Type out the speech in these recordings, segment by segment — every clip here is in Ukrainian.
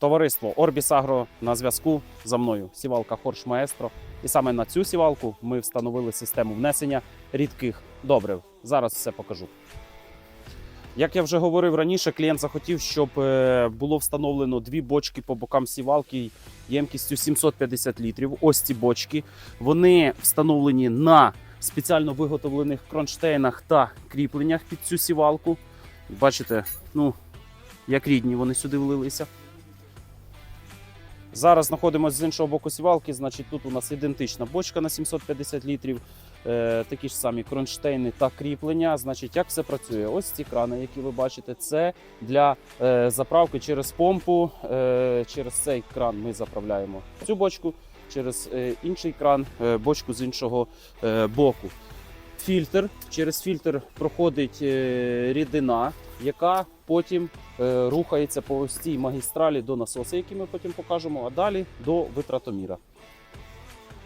Товариство Орбіс Агро на зв'язку за мною. Сівалка Хорш Маестро. І саме на цю сівалку ми встановили систему внесення рідких добрив. Зараз все покажу. Як я вже говорив раніше, клієнт захотів, щоб е, було встановлено дві бочки по бокам сівалки ємкістю 750 літрів. Ось ці бочки. Вони встановлені на спеціально виготовлених кронштейнах та кріпленнях під цю сівалку. Бачите, ну, як рідні вони сюди влилися. Зараз знаходимося з іншого боку сівалки, значить тут у нас ідентична бочка на 750 літрів, е, такі ж самі кронштейни та кріплення. Значить, як все працює? Ось ці крани, які ви бачите, це для е, заправки через помпу. Е, через цей кран ми заправляємо цю бочку, через е, інший кран е, бочку з іншого е, боку. Фільтр. Через фільтр проходить е, рідина, яка потім рухається по ось цій магістралі до насоса, який ми потім покажемо, а далі до витратоміра.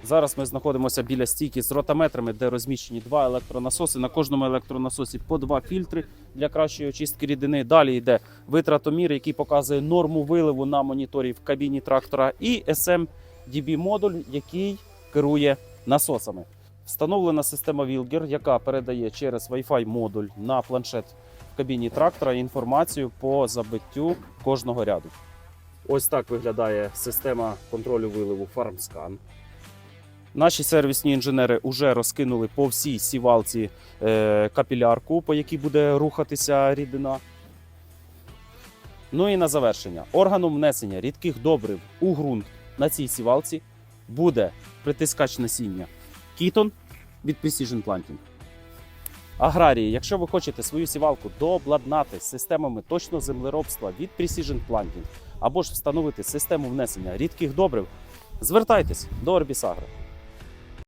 Зараз ми знаходимося біля стійки з ротаметрами, де розміщені два електронасоси. На кожному електронасосі по два фільтри для кращої очистки рідини. Далі йде витратомір, який показує норму виливу на моніторі в кабіні трактора, і SMDB модуль, який керує насосами. Встановлена система Wilger, яка передає через Wi-Fi модуль на планшет в кабіні трактора інформацію по забиттю кожного ряду. Ось так виглядає система контролю виливу FarmScan. Наші сервісні інженери вже розкинули по всій сівалці е, капілярку, по якій буде рухатися рідина. Ну і на завершення. Органом внесення рідких добрив у ґрунт на цій сівалці буде притискач насіння Кітон від Precision Planting. Аграрії, якщо ви хочете свою сівалку дообладнати з системами точного землеробства від Precision Planting або ж встановити систему внесення рідких добрив, звертайтесь до Agro.